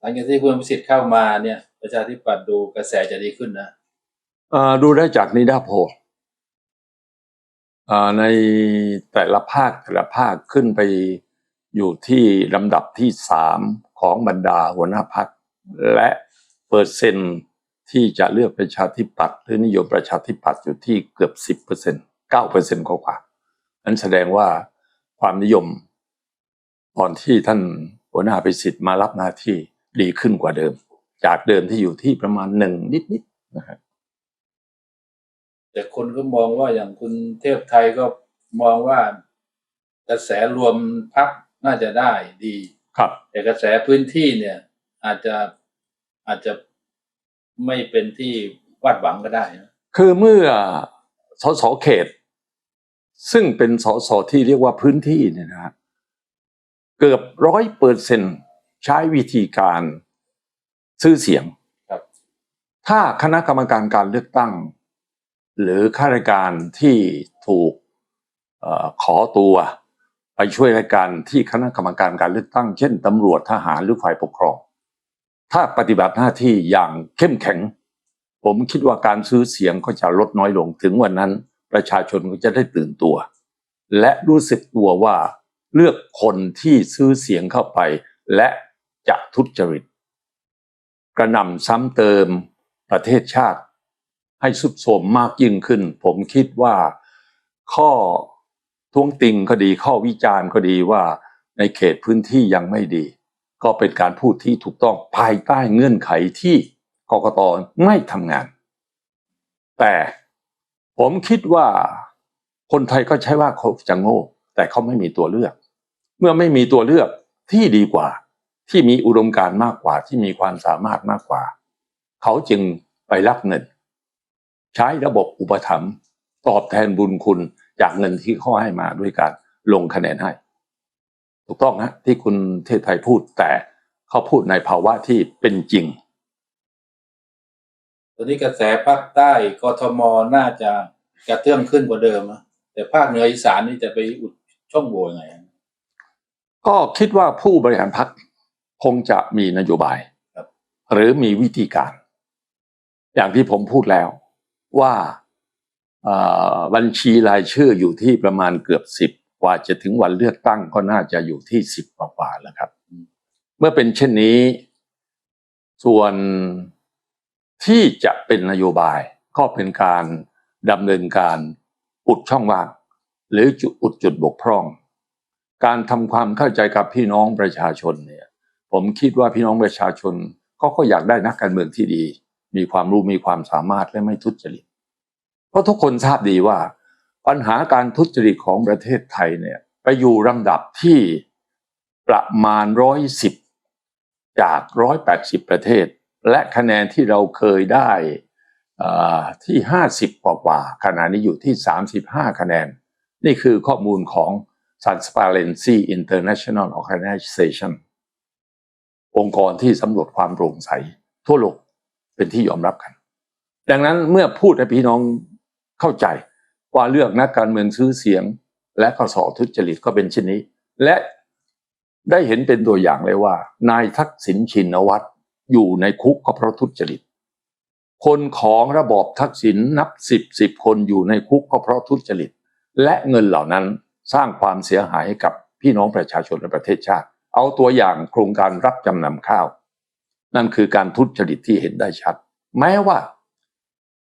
หลังจากที่คุณพิสิทธิ์เข้ามาเนี่ย ประชาธิปัตย์ดูกระแสจะดีขึ้นนะอ่อดูได้จากนิดาโพลเอ่อในแต่ละภาคแต่ละภาคขึ้นไปอยู่ที่ลำดับที่สามของบรรดาหัวหน้าพักและเปอร์เซ็นต์ที่จะเลือกประชาธิปัตย์หรือนิยมประชาธิปัตย์อยู่ที่เกือบสิบเปอร์เซ็นเก้าเปอร์เซ็นต์กว่าๆนั้นแสดงว่าความนิยมตอนที่ท่านหัวหน้าพิสิทธิ์มารับหน้าที่ ดีขึ้นกว่าเดิม จากเดิมที่อยู่ที่ประมาณหนึ่งนิดๆนะครับแต่คนก็มองว่าอย่างคุณเทพไทยก็มองว่ากระแสรวมพักน่าจะได้ดีครับ แต่กระแสพื้นที่เนี่ย อาจจะอาจจะไม่เป็นที่วาดหวังก็ได้นะคือเมื่อสสเขต ซึ่งเป็นสสที่เรียกว่าพื้นที่เนี่ยนะฮะเกือบร้อยเปอร์เซ็น ใช้วิธีการซื้อเสียงครับถ้าคณะกรรมการการเลือกตั้ง หรือข้าราชการที่ถูกเออขอตัวไปช่วยราชการที่คณะกรรมการการเลือกตั้ง เช่นตำรวจทหารหรือฝ่ายปกครอง ถ้าปฏิบัติหน้าที่อย่างเข้มแข็ง ผมคิดว่าการซื้อเสียงก็จะลดน้อยลงถึงวันนั้น ประชาชนก็จะได้ตื่นตัว และรู้สึกตัวว่าเลือกคนที่ซื้อเสียงเข้าไป และ จะทุจริต กระหน่ำซ้ำเติมประเทศชาติ ให้สุดโทมมากยิ่งขึ้น ผมคิดว่าข้อท้วงติงก็ดีข้อวิจารณ์ก็ดีว่าในเขตพื้นที่ยังไม่ดี ก็เป็นการพูดที่ถูกต้องภายใต้เงื่อนไขที่กกตไม่ทำงาน แต่ผมคิดว่าคนไทยก็ใช้ว่าเขาจะโง่ แต่เขาไม่มีตัวเลือก เมื่อไม่มีตัวเลือกที่ดีกว่า ที่มีอุดมการณ์มากกว่าที่มีความสามารถมากกว่า เขาจึงไปรับเงิน ใช้ระบบอุปถัมภ์ตอบแทนบุญคุณจากเงินที่เขาให้มาด้วยการลงคะแนนให้ ถูกต้องนะที่คุณเทศไทยพูดแต่เขาพูดในภาวะที่เป็นจริงตอนนี้กระแสภาคใต้กทมน่าจะกระเตื้องขึ้นกว่าเดิมนะแต่ภาคเหนืออีสานนี่จะไปอุดช่องโหว่ยังไงก็คิดว่าผู้บริหารพรรค คงจะมีนโยบายครับหรือมีวิธีการ อย่างที่ผมพูดแล้วว่าเอ่อบัญชีรายชื่ออยู่ที่ประมาณเกือบสิบกว่าจะถึงวันเลือกตั้งก็น่าจะอยู่ที่สิบกว่าๆแล้วครับ เมื่อเป็นเช่นนี้ ส่วนที่จะเป็นนโยบายก็เป็นการดำเนินการอุดช่องว่าง หรือจุดอุดจุดบกพร่อง การทำความเข้าใจกับพี่น้องประชาชนเนี่ย ผมคิดว่าพี่น้องประชาชนก็ก็อยากได้นักการเมืองที่ดี มีความรู้มีความสามารถและไม่ทุจริต เพราะทุกคนทราบดีว่า ปัญหาการทุจริตของประเทศไทยเนี่ยไปอยู่ลำดับที่ประมาณร้อยสิบจากร้อยแปดสิบประเทศ และคะแนนที่เราเคยได้อ่อที่ห้าสิบกว่าๆขณะนี้อยู่ที่สามสิบห้าคะแนน นี่คือข้อมูลของ Transparency International Organization องค์กรที่สำรวจความโปร่งใส ทั่วโลกเป็นที่ยอมรับกัน ดังนั้นเมื่อพูดให้พี่น้องเข้าใจว่าเลือกนักการเมืองซื้อเสียง และก็สอบทุจริตก็เป็นเช่นนี้ และได้เห็นเป็นตัวอย่างเลยว่า นายทักษิณชินวัตรอยู่ในคุกก็เพราะทุจริต คนของระบอบทักษิณนับสิบสิบคนอยู่ในคุกก็เพราะทุจริต และเงินเหล่านั้นสร้างความเสียหายให้กับพี่น้องประชาชนและประเทศชาติ เอาตัวอย่างโครงการรับจำนำข้าว นั่นคือการทุจริตที่เห็นได้ชัด แม้ว่า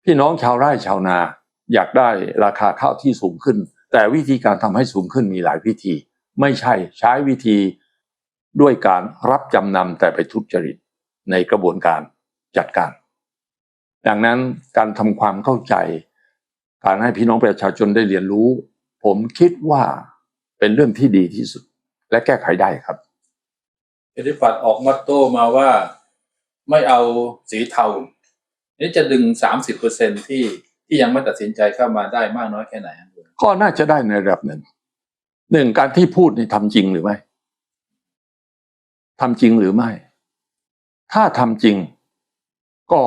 พี่น้องชาวไร่ชาวนา อยากได้ราคาข้าวที่สูงขึ้น แต่วิธีการทำให้สูงขึ้นมีหลายวิธี ไม่ใช่ใช้วิธีด้วยการรับจำนำแต่ไปทุจริตในกระบวนการจัดการ ดังนั้นการทำความเข้าใจ การให้พี่น้องประชาชนได้เรียนรู้ ผมคิดว่าเป็นเรื่องที่ดีที่สุด และแก้ไขได้ครับ ประชาธิปัตออกมาโต้มาว่าไม่เอาสีเทานี่จะดึงสามสิบเปอร์เซ็นที่ที่ยังไม่ตัดสินใจเข้ามาได้มากน้อยแค่ไหนครับก็น่าจะได้ในระดับหนึ่งหนึ่งการที่พูดนี่ทำจริงหรือไม่ทำจริงหรือไม่ ถ้าทำจริง ก็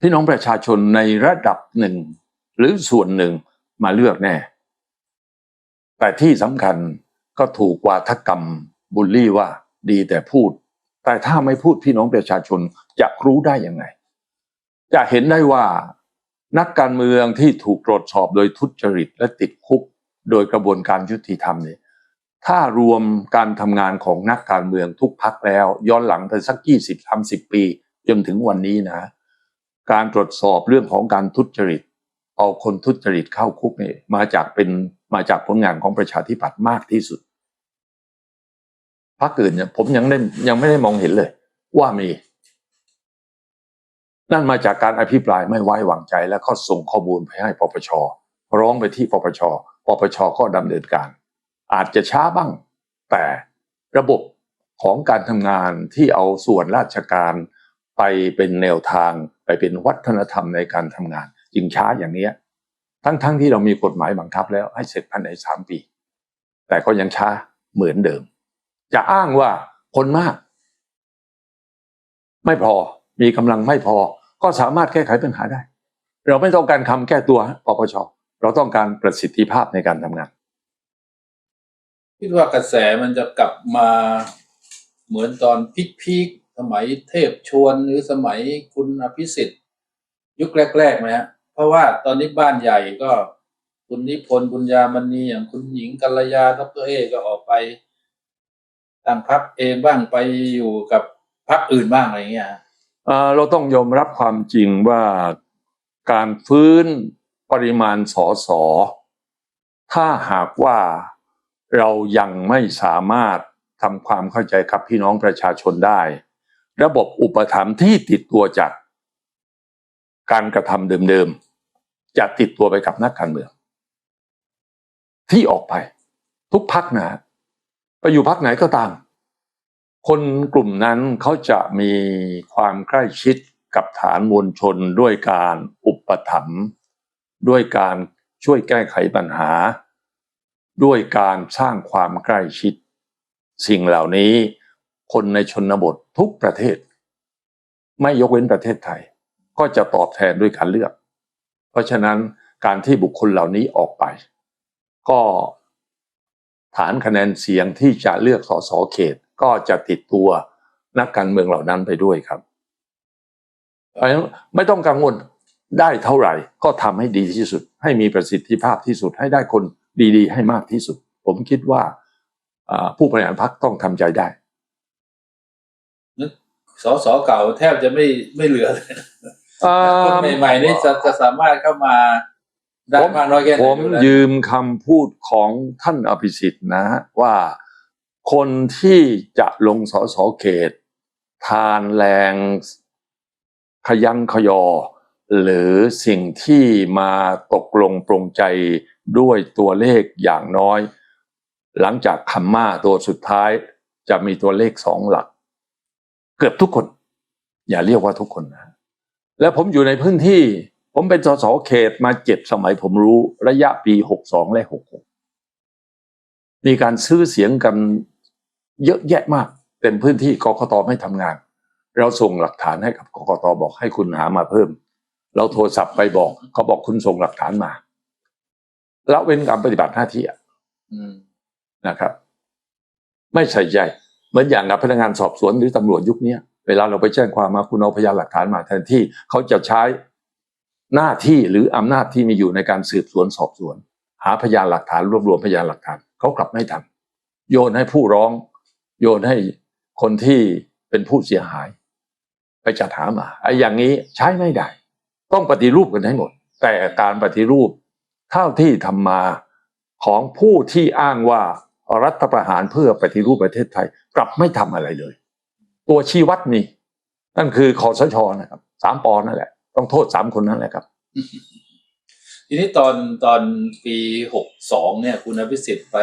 พี่น้องประชาชนในระดับหนึ่ง หรือส่วนหนึ่งมาเลือกแน่ แต่ที่สำคัญก็ถูกวาทกรรมบูลลี่ว่า ดีแต่พูด แต่ถ้าไม่พูดพี่น้องประชาชนจะรู้ได้ยังไง จะเห็นได้ว่านักการเมืองที่ถูกตรวจสอบโดยทุจริตและติดคุกโดยกระบวนการยุติธรรมเนี่ยถ้ารวมการทำงานของนักการเมืองทุกพักแล้ว ย้อนหลังไปสักยี่สิบสามสิบปี จนถึงวันนี้นะ การตรวจสอบเรื่องของการทุจริต เอาคนทุจริตเข้าคุกเนี่ยมาจากเป็นมาจากผลงานของประชาธิปัตย์มากที่สุด พรรคอื่นเนี่ยผมยังได้ยังไม่ได้มองเห็นเลย ว่ามี นั่นมาจากการอภิปรายไม่ไว้วางใจ แล้วก็ส่งข้อมูลไปให้ปปชร้องไปที่ปปชปปชก็ดำเนินการ อาจจะช้าบ้าง แต่ระบบของการทำงานที่เอาส่วนราชการไปเป็นแนวทางไปเป็นวัฒนธรรมในการทำงาน จึงช้าอย่างเนี้ยทั้งๆทที่เรามีกฎหมายบังคับแล้วให้เสร็จภายในสามปี แต่ก็ยังช้าเหมือนเดิม จะอ้างว่าคนมาก ไม่พอมีกำลังไม่พอ ก็สามารถแก้ไขปัญหาได้ เราไม่ต้องการคำแก้ตัวปปชเราต้องการประสิทธิภาพในการทำงานคิดว่ากระแสมันจะกลับมาเหมือนตอนพีคๆสมัยเทพชวนหรือสมัยคุณอภิสิทธิ์ ยุคแรกๆไหมฮะเพราะว่าตอนนี้บ้านใหญ่ก็คุณนิพนธ์บุญญามณีอย่างคุณหญิงกัลยาดรเอก็ออกไป ตั้งพักเองบ้างไปอยู่กับพักอื่นบ้างอะไรอย่างเงี้ยเอ่อเราต้องยอมรับความจริงว่าการฟื้นปริมาณสอสอถ้าหากว่าเรายังไม่สามารถทำความเข้าใจกับพี่น้องประชาชนได้ ระบบอุปถัมภ์ที่ติดตัวจากการกระทำเดิมๆจะติดตัวไปกับนักการเมือง ที่ออกไปทุกพักนะ ไปอยู่พักไหนก็ตาม คนกลุ่มนั้นเขาจะมีความใกล้ชิดกับฐานมวลชนด้วยการอุปถัมภ์ด้วยการช่วยแก้ไขปัญหา ด้วยการสร้างความใกล้ชิด สิ่งเหล่านี้คนในชนบททุกประเทศ ไม่ยกเว้นประเทศไทย ก็จะตอบแทนด้วยการเลือก เพราะฉะนั้นการที่บุคคลเหล่านี้ออกไป ก็ ฐานคะแนนเสียงที่จะเลือกสสเขต ก็จะติดตัวนักการเมืองเหล่านั้นไปด้วยครับเพราะฉะนั้นไม่ต้องกังวลได้เท่าไหร่ก็ทำให้ดีที่สุด ให้มีประสิทธิภาพที่สุด ให้ได้คนดีๆ ให้มากที่สุด ผมคิดว่าอ่าผู้บริหารพรรคต้องทำใจได้สสเก่าแทบจะไม่ไม่เหลือเลยอ่าคนใหม่ๆนี่จะจะสามารถเข้ามา ได้ผมากน้อยแค่ไหนผมยืมคำพูดของท่านอภิสิทธิ์นะฮะว่าคนที่จะลงสสเขต ทานแรงขยันขยอ หรือสิ่งที่มาตกลงปรงใจด้วยตัวเลขอย่างน้อย หลังจากคัมมาตัวสุดท้ายจะมีตัวเลขสองหลัก เกือบทุกคน อย่าเรียกว่าทุกคนนะ แล้วผมอยู่ในพื้นที่ ผมเป็นสสเขตมาเจ็ดสมัยผมรู้ระยะปีหกสองและหกหกมีการซื้อเสียงกันเยอะแยะมาก เต็มพื้นที่กกตไม่ทำงาน เราส่งหลักฐานให้กับกกตบอกให้คุณหามาเพิ่ม เราโทรศัพท์ไปบอก เขาบอกคุณส่งหลักฐานมาละเว้นการปฏิบัติหน้าที่อะอืมนะครับ ไม่ใส่ใจเหมือนอย่างกับพนักงานสอบสวนหรือตำรวจยุคเนี้ยเวลาเราไปแจ้งความมาคุณเอาพยานหลักฐานมาแทนที่เขาจะใช้ หน้าที่หรืออำนาจที่มีอยู่ในการสืบสวนสอบสวน หาพยานหลักฐานรวบรวมพยานหลักฐานเขากลับไม่ทำโยนให้ผู้ร้อง โยนให้คนที่เป็นผู้เสียหาย ไปจัดหามาไอ้อย่างนี้ใช้ไม่ได้ ต้องปฏิรูปกันให้หมด แต่การปฏิรูปเท่าที่ทำมาของผู้ที่อ้างว่ารัฐประหารเพื่อปฏิรูปประเทศไทย กลับไม่ทำอะไรเลย ตัวชี้วัดมีนั่นคือคอสชนะครับสามปอนั่นแหละ ต้องโทษสามคนนั่นแหละครับ ทีนี้ตอนตอนปีหกสองเนี่ย คุณอภิสิทธิ์ไป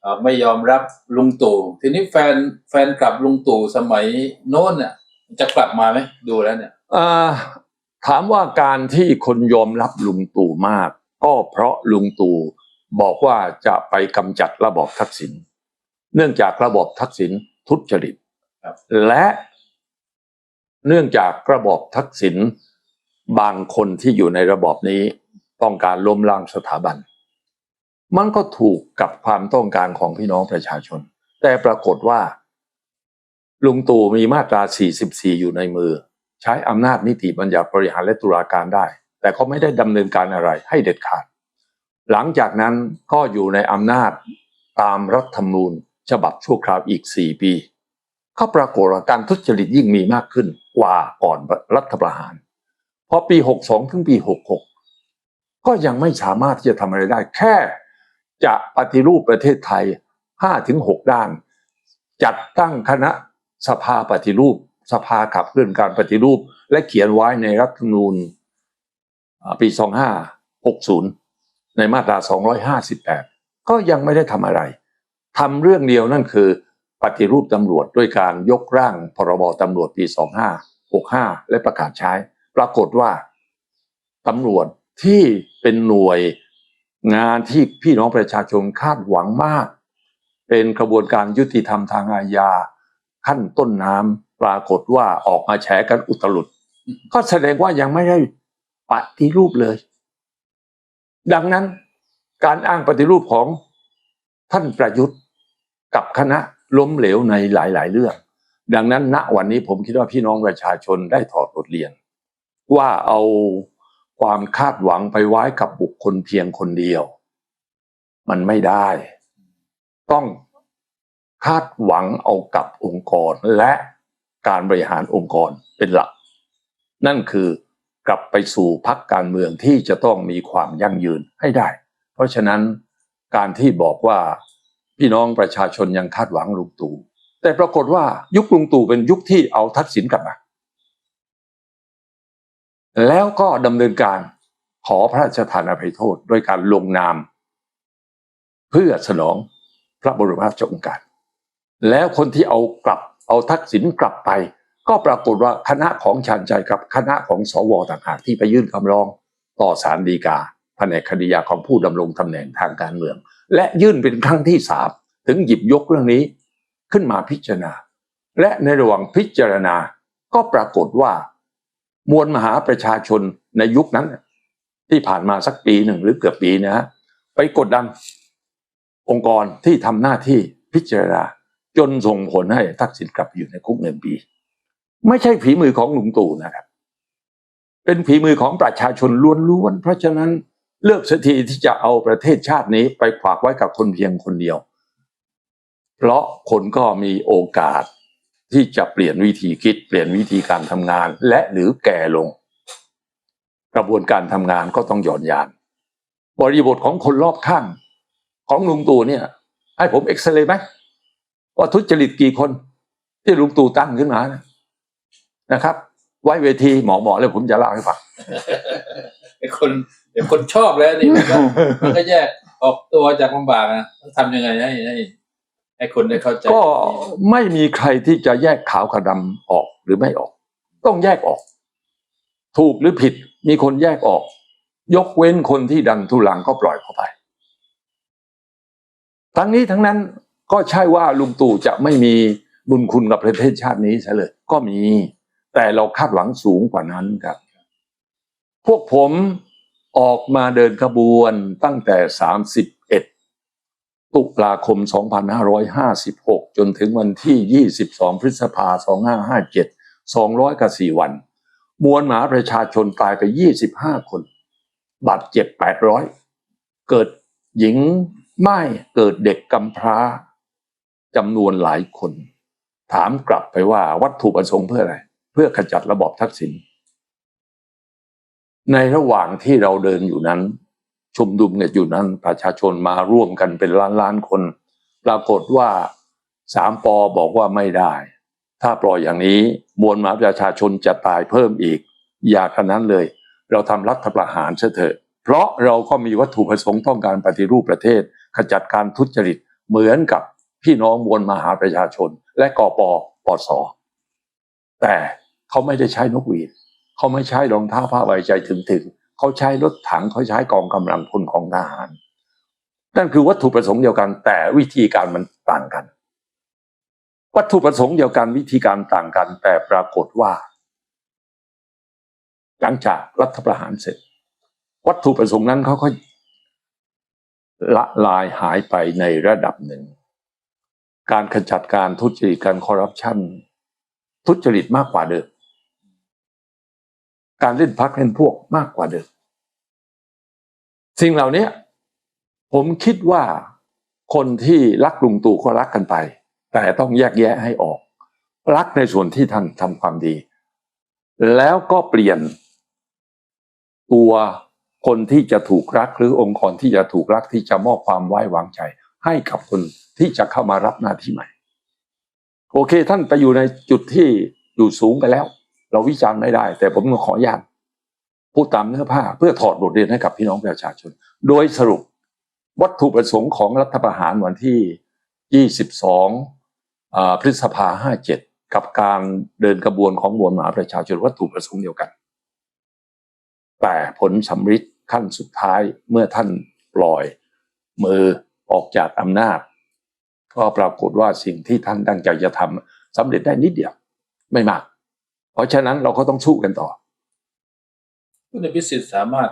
เอ่อไม่ยอมรับลุงตู่ทีนี้แฟนแฟนกลับลุงตู่สมัยโน้นเนี่ยจะกลับมาไหมดูแล้วเนี่ยอ่าถามว่าการที่คนยอมรับลุงตู่มาก ก็เพราะลุงตู่บอกว่าจะไปกำจัดระบอบทักษิณเนื่องจากระบอบทักษิณทุจริตครับและ เนื่องจากระบอบทักษิณบางคนที่อยู่ในระบอบนี้ต้องการล้มล้างสถาบัน มันก็ถูกกับความต้องการของพี่น้องประชาชน แต่ปรากฏว่า ลุงตู่มีมาตรา 44 อยู่ในมือ ใช้อำนาจนิติบัญญัติบริหารและตุลาการได้ แต่เขาไม่ได้ดำเนินการอะไรให้เด็ดขาด หลังจากนั้นก็อยู่ในอำนาจตามรัฐธรรมนูญฉบับชั่วคราวอีก 4 ปี ก็ปรากฏว่าการทุจริตยิ่งมีมากขึ้นกว่าก่อนรัฐประหาร พอปี 62 ถึงปี 66 ก็ยังไม่สามารถที่จะทำอะไรได้ แค่จะปฏิรูปประเทศไทย 5 ถึง 6 ด้าน จัดตั้งคณะสภาปฏิรูป สภาขับเคลื่อนการปฏิรูป และเขียนไว้ในรัฐธรรมนูญอ่าปี 2560 ในมาตรา 258 ก็ยังไม่ได้ทำอะไรทำเรื่องเดียวนั่นคือ ปฏิรูปตำรวจด้วยการยกร่างพรบตำรวจปี 2565 และประกาศใช้ ปรากฏว่าตำรวจที่เป็นหน่วยงานที่พี่น้องประชาชนคาดหวังมาก เป็นกระบวนการยุติธรรมทางอาญาขั้นต้นน้ำปรากฏว่าออกมาแฉกันอุตลุด ก็แสดงว่ายังไม่ได้ปฏิรูปเลย ดังนั้นการอ้างปฏิรูปของท่านประยุทธ์กับคณะ ล้มเหลวในหลาย ๆ เรื่อง ดังนั้นณวันนี้ผมคิดว่าพี่น้องประชาชนได้ถอดบทเรียน ว่าเอาความคาดหวังไปไว้กับบุคคลเพียงคนเดียว มันไม่ได้ ต้องคาดหวังเอากับองค์กรและการบริหารองค์กรเป็นหลัก นั่นคือกลับไปสู่พักการเมืองที่จะต้องมีความยั่งยืนให้ได้ เพราะฉะนั้นการที่บอกว่า พี่น้องประชาชนยังคาดหวังลุงตู่แต่ปรากฏว่ายุคลุงตู่เป็นยุคที่เอาทักษิณกลับมา แล้วก็ดำเนินการขอพระราชทานอภัยโทษโดยการลงนาม เพื่อสนองพระบรมราชโองการ แล้วคนที่เอากลับเอาทักษิณกลับไป ก็ปรากฏว่าคณะของชาญชัยกับคณะของสวต่างหากที่ไปยื่นคำร้อง ต่อศาลฎีกาแผนกคดียาของผู้ดำรงตำแหน่งทางการเมือง และยื่นเป็นครั้งที่สามถึงหยิบยกเรื่องนี้ขึ้นมาพิจารณา และในระหว่างพิจารณาก็ปรากฏว่า มวลมหาประชาชนในยุคนั้น ที่ผ่านมาสักปีหนึ่งหรือเกือบปีนะฮะไปกดดันองค์กรที่ทำหน้าที่พิจารณา จนส่งผลให้ทักษิณกลับอยู่ในคุกหนึ่งปี ไม่ใช่ฝีมือของลุงตู่นะครับ เป็นฝีมือของประชาชนล้วนๆเพราะฉะนั้น เลือกสักทีที่จะเอาประเทศชาตินี้ไปฝากไว้กับคนเพียงคนเดียว เพราะคนก็มีโอกาสที่จะเปลี่ยนวิธีคิด เปลี่ยนวิธีการทำงานและหรือแก่ลง กระบวนการทำงานก็ต้องหย่อนยาน บริบทของคนรอบข้างของลุงตู่เนี่ย ให้ผมเอ็กซเรย์ไหมว่าทุจริตกี่คน ที่ลุงตู่ตั้งขึ้นมานะนะครับ ไว้เวทีหมอหมอแล้วผมจะเล่าให้ฟังไอ้ คนไอ้คนชอบแล้วนี่มันก็มันก็แยกออกตัวจากลำบากนะต้องทำยังไงให้ให้ให้คนได้เข้าใจก็ไม่มีใครที่จะแยกขาวกับดำออกหรือไม่ออก ต้องแยกออก ถูกหรือผิด มีคนแยกออก ยกเว้นคนที่ดันทุลังก็ปล่อยเข้าไป ทั้งนี้ทั้งนั้นก็ใช่ว่าลุงตู่จะไม่มีบุญคุณกับประเทศชาตินี้ใช่เลย ก็มี แต่เราคาดหวังสูงกว่านั้นครับ พวกผม ออกมาเดินขบวนตั้งแต่ 31 ตุลาคม 2556 จนถึงวันที่ 22 พฤษภาคม2557 200กับ4วัน มวลหมาประชาชนตายไป 25 คน บาดเจ็บ 800 เกิดหญิงไม่เกิดเด็กกำพร้าจำนวนหลายคน ถามกลับไปว่าวัตถุประสงค์เพื่ออะไร เพื่อขจัดระบอบทักษิณ ในระหว่างที่เราเดินอยู่นั้น ชุมนุมกันอยู่นั้นประชาชนมาร่วมกันเป็นล้านล้านๆคน ปรากฏว่าสามปอบอกว่าไม่ได้ ถ้าปล่อยอย่างนี้มวลมหาประชาชนจะตายเพิ่มอีก อย่าขนาดนั้นเลย เราทำรัฐประหารเสถอะ เพราะเราก็มีวัตถุประสงค์ต้องการปฏิรูปประเทศ ขจัดการทุจริตเหมือนกับพี่น้องมวลมหาประชาชน และกอปอปสแต่เขาไม่ได้ใช้นกหวีด เขาไม่ใช้รองเท้าผ้าใบใจถึงถึงเขาใช้รถถังเขาใช้กองกำลังพลของทหาร นั่นคือวัตถุประสงค์เดียวกัน แต่วิธีการมันต่างกัน วัตถุประสงค์เดียวกันวิธีการต่างกัน แต่ปรากฏว่า หลังจากรัฐประหารเสร็จ วัตถุประสงค์นั้นเขาก็ละลายหายไปในระดับหนึ่ง การขจัดการทุจริตการคอร์รัปชันทุจริตมากกว่าเดิม การเล่นพักเล่นพวกมากกว่าเดิมสิ่งเหล่านี้ผมคิดว่าคนที่รักลุงตู่ก็รักกันไป แต่ต้องแยกแยะให้ออก รักในส่วนที่ท่านทำความดี แล้วก็เปลี่ยน ตัวคนที่จะถูกรักหรือองค์กรที่จะถูกรักที่จะมอบความไว้วางใจ ให้กับคนที่จะเข้ามารับหน้าที่ใหม่ โอเคท่านไปอยู่ในจุดที่อยู่สูงไปแล้ว เราวิจารณ์ไม่ได้ แต่ผมก็ขออนุญาตพูดตามเนื้อผ้าเพื่อถอดบทเรียนให้กับพี่น้องประชาชน โดยสรุปวัตถุประสงค์ของรัฐประหารวันที่ 22 พฤษภา 57 กับการเดินกระบวนของมวลมหาประชาชนวัตถุประสงค์เดียวกัน แต่ผลสำฤทธิ์ขั้นสุดท้ายเมื่อท่านปล่อยมือออกจากอำนาจ ก็ปรากฏว่าสิ่งที่ท่านตั้งใจจะทำสำเร็จได้นิดเดียวไม่มาก เพราะฉะนั้นเราก็ต้องสู้กันต่อคุณอภิสิทธิ์สามารถ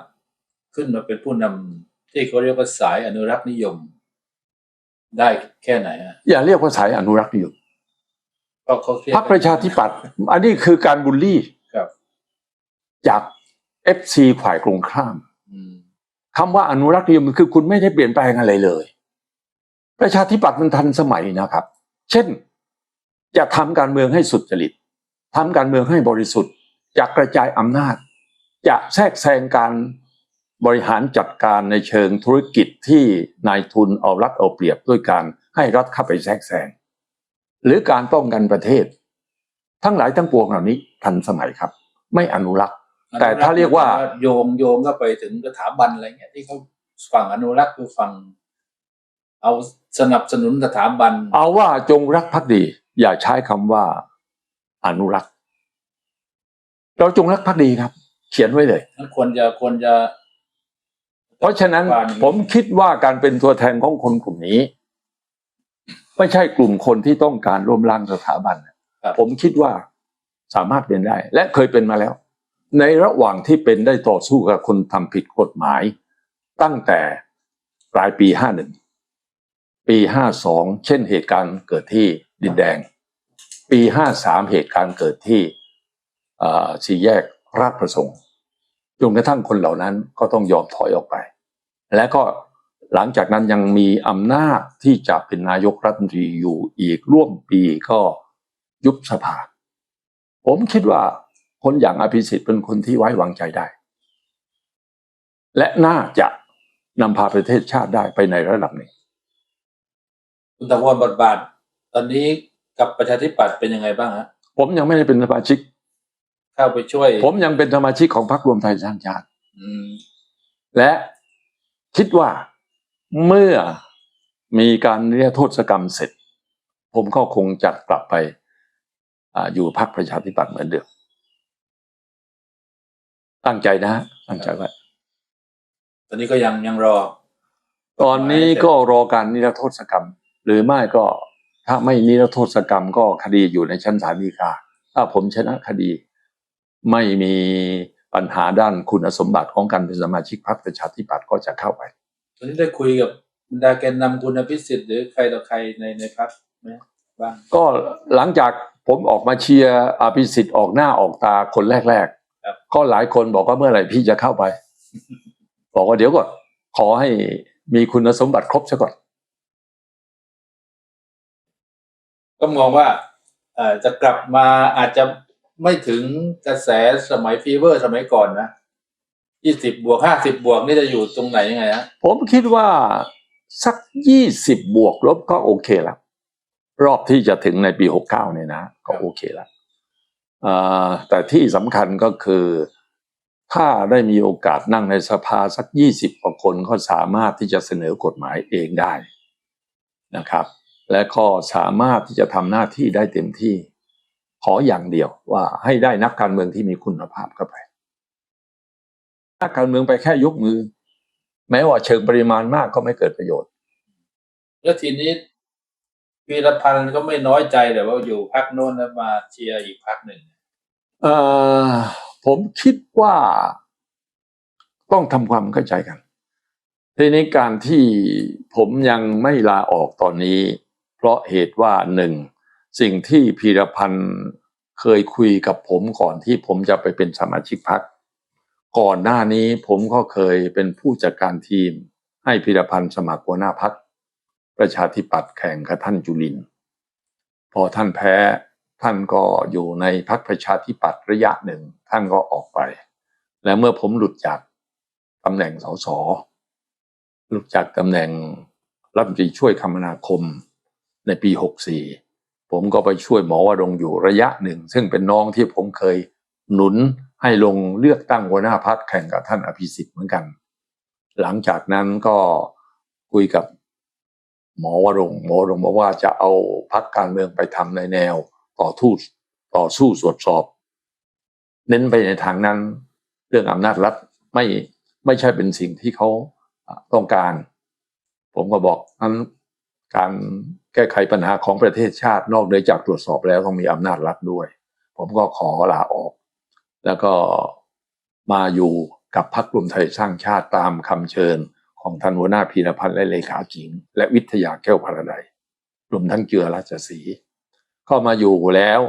ขึ้นมาเป็นผู้นำที่เขาเรียกว่าสายอนุรักษ์นิยม ได้แค่ไหนฮะอย่าเรียกว่าสายอนุรักษ์นิยมเพราะเขาเรียกพรรคประชาธิปัตย์อันนี้คือการบูลลี่ครับ จากเอฟซีฝ่ายตรงข้ามอืมคำว่าอนุรักษ์นิยมคือคุณไม่ได้เปลี่ยนแปลงอะไรเลย ประชาธิปัตย์มันทันสมัยนะครับ เช่น จะทำการเมืองให้สุจริต ทำการเมืองให้บริสุทธิ์จะกระจายอำนาจ จะแทรกแซงการบริหารจัดการในเชิงธุรกิจที่นายทุนเอารัดเอาเปรียบด้วยการให้รัฐเข้าไปแทรกแซงหรือการป้องกันประเทศ ทั้งหลายทั้งปวงเหล่านี้ทันสมัยครับ ไม่อนุรักษ์ แต่ถ้าเรียกว่าโยงโยงก็ไปถึงสถาบันอะไรเงี้ยที่เขาฝั่งอนุรักษ์คือฝั่งเอาสนับสนุนสถาบัน เอาว่าจงรักภักดี อย่าใช้คำว่า อนุรักษ์ เราจงรักภักดีครับ เขียนไว้เลยนั้นควรจะควรจะ เพราะฉะนั้นว่าผมคิดว่าการเป็นตัวแทนของคนกลุ่มนี้ ไม่ใช่กลุ่มคนที่ต้องการร่วมร่างสถาบันครับผมคิดว่าสามารถเป็นได้ และเคยเป็นมาแล้ว ในระหว่างที่เป็นได้ต่อสู้กับคนทำผิดกฎหมาย ตั้งแต่ปลายปี 51 ปี 52 เช่นเหตุการณ์เกิดที่ดินแดง ปี 53 เหตุการณ์เกิดที่สี่แยกราชประสงค์จนกระทั่งคนเหล่านั้นก็ต้องยอมถอยออกไป และก็หลังจากนั้นยังมีอำนาจที่จะเป็นนายกรัฐมนตรีอยู่อีกร่วมปีก็ยุบสภา ผมคิดว่าคนอย่างอภิสิทธิ์เป็นคนที่ไว้วางใจได้ และน่าจะนำพาประเทศชาติได้ไปในระดับหนึ่งคุณตะวันบทบาท ตอนนี้ กับประชาธิปัตย์เป็นยังไงบ้างฮะผมยังไม่ได้เป็นสมาชิก เข้าไปช่วย ผมยังเป็นสมาชิกของพรรครวมไทยสร้างชาติอืมและคิดว่าเมื่อมีการเรียกโทษกรรมเสร็จ ผมก็คงจะกลับไปอาอยู่พรรคประชาธิปัตย์เหมือนเดิมตั้งใจนะตั้งใจไว้ตอนนี้ก็ยังยังรอ ตอนนี้ก็รอการนิรโทษกรรม หรือไม่ก็ ถ้าไม่นิรโทษกรรมก็คดีอยู่ในชั้นศาลฎีกา ถ้าผมชนะคดี ไม่มีปัญหาด้านคุณสมบัติของการเป็นสมาชิกพรรคประชาธิปัตย์ก็จะเข้าไปตอนนี้ได้คุยกับบรรดาแกนนำคุณอภิสิทธิ์หรือใครต่อใครในในพรรคไหมบ้างก็หลังจากผมออกมาเชียร์อภิสิทธิ์ออกหน้าออกตาคนแรกๆก็หลายคนบอกว่าเมื่อไหร่พี่จะเข้าไป บอกว่าเดี๋ยวก่อนขอให้มีคุณสมบัติครบซะก่อน ก็มองว่าจะกลับมาอาจจะไม่ถึงกระแสสมัยฟีเวอร์สมัยก่อนนะยี่สิบบวกห้าสิบบวกนี่จะอยู่ตรงไหนยังไงฮะผมคิดว่าสักยี่สิบบวกลบก็โอเคแล้วรอบที่จะถึงในปีหกเก้าเนี่ยนะ ก็โอเคแล้วแต่ที่สำคัญก็คือ ถ้าได้มีโอกาสนั่งในสภาสักยี่สิบกว่าคนก็สามารถที่จะเสนอกฎหมายเองได้นะครับ และก็สามารถที่จะทำหน้าที่ได้เต็มที่ ขออย่างเดียวว่าให้ได้นักการเมืองที่มีคุณภาพเข้าไป นักการเมืองไปแค่ยกมือ แม้ว่าเชิงปริมาณมากก็ไม่เกิดประโยชน์ แล้วทีนี้พีรพันธ์ก็ไม่น้อยใจแต่ว่าอยู่พักโน้นแล้วมาเชียร์อีกพักหนึ่งเอ่อผมคิดว่าต้องทำความเข้าใจกันทีนี้การที่ผมยังไม่ลาออกตอนนี้ เพราะเหตุว่าหนึ่งสิ่งที่พีรพันธ์เคยคุยกับผมก่อนที่ผมจะไปเป็นสมาชิกพรรคก่อนหน้านี้ผมก็เคยเป็นผู้จัดการทีม ให้พิรพันธ์สมัครหัวหน้าพรรคประชาธิปัตย์แข่งกับท่านจุลิน พอท่านแพ้ท่านก็อยู่ในพรรคประชาธิปัตย์ระยะหนึ่งท่านก็ออกไป และเมื่อผมหลุดจากตำแหน่งสสหลุดจากตำแหน่งรัฐมนตรีช่วยคมนาคม ในปี 64 ผมก็ไปช่วยหมอวรงอยู่ระยะหนึ่ง ซึ่งเป็นน้องที่ผมเคยหนุนให้ลงเลือกตั้งหัวหน้าพักแข่งกับท่านอภิสิทธิ์เหมือนกัน หลังจากนั้นก็คุยกับหมอวรงหมอวรงบอกว่าจะเอาพักการเมืองไปทำในแนวต่อทูตต่อสู้ตรวจสอบ เน้นไปในทางนั้น เรื่องอำนาจรัฐไม่ไม่ใช่เป็นสิ่งที่เขาต้องการ ผมก็บอกนั้นการ แก้ไขปัญหาของประเทศชาตินอกเหนือจากตรวจสอบแล้วต้องมีอำนาจรัฐด้วย ผมก็ขอลาออก แล้วก็มาอยู่กับพรรครวมไทยสร้างชาติตามคำเชิญของท่านหัวหน้าพีรพันธ์และเลขาจิง และวิทยาแก้วพราไดรวมทั้งเจือราชสีก็มาอยู่แล้ว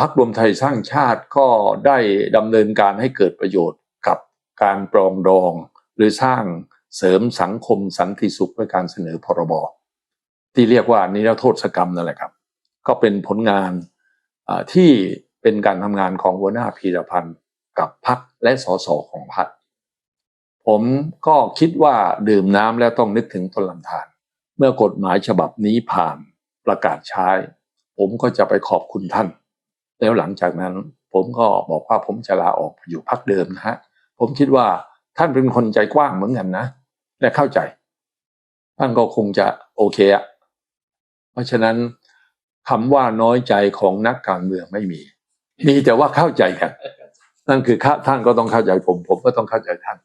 พรรครวมไทยสร้างชาติก็ได้ดำเนินการให้เกิดประโยชน์กับการปรองดอง หรือสร้างเสริมสังคมสันติสุขด้วยการเสนอพรบ ที่เรียกว่านิรโทษกรรมนั่นแหละครับ ก็เป็นผลงานที่เป็นการทำงานของหัวหน้าพีรพันธ์กับพักและสสของพักผมก็คิดว่าดื่มน้ำแล้วต้องนึกถึงต้นลำธารเมื่อกฎหมายฉบับนี้ผ่านประกาศใช้ ผมก็จะไปขอบคุณท่าน แล้วหลังจากนั้นผมก็บอกว่าผมจะลาออกอยู่พักเดิมนะฮะผมคิดว่าท่านเป็นคนใจกว้างเหมือนกันนะ และเข้าใจ ท่านก็คงจะโอเคอะ เพราะฉะนั้นคำว่าน้อยใจของนักการเมืองไม่มี มีแต่ว่าเข้าใจกันนั่นคือท่านก็ต้องเข้าใจผม ผมก็ต้องเข้าใจท่าน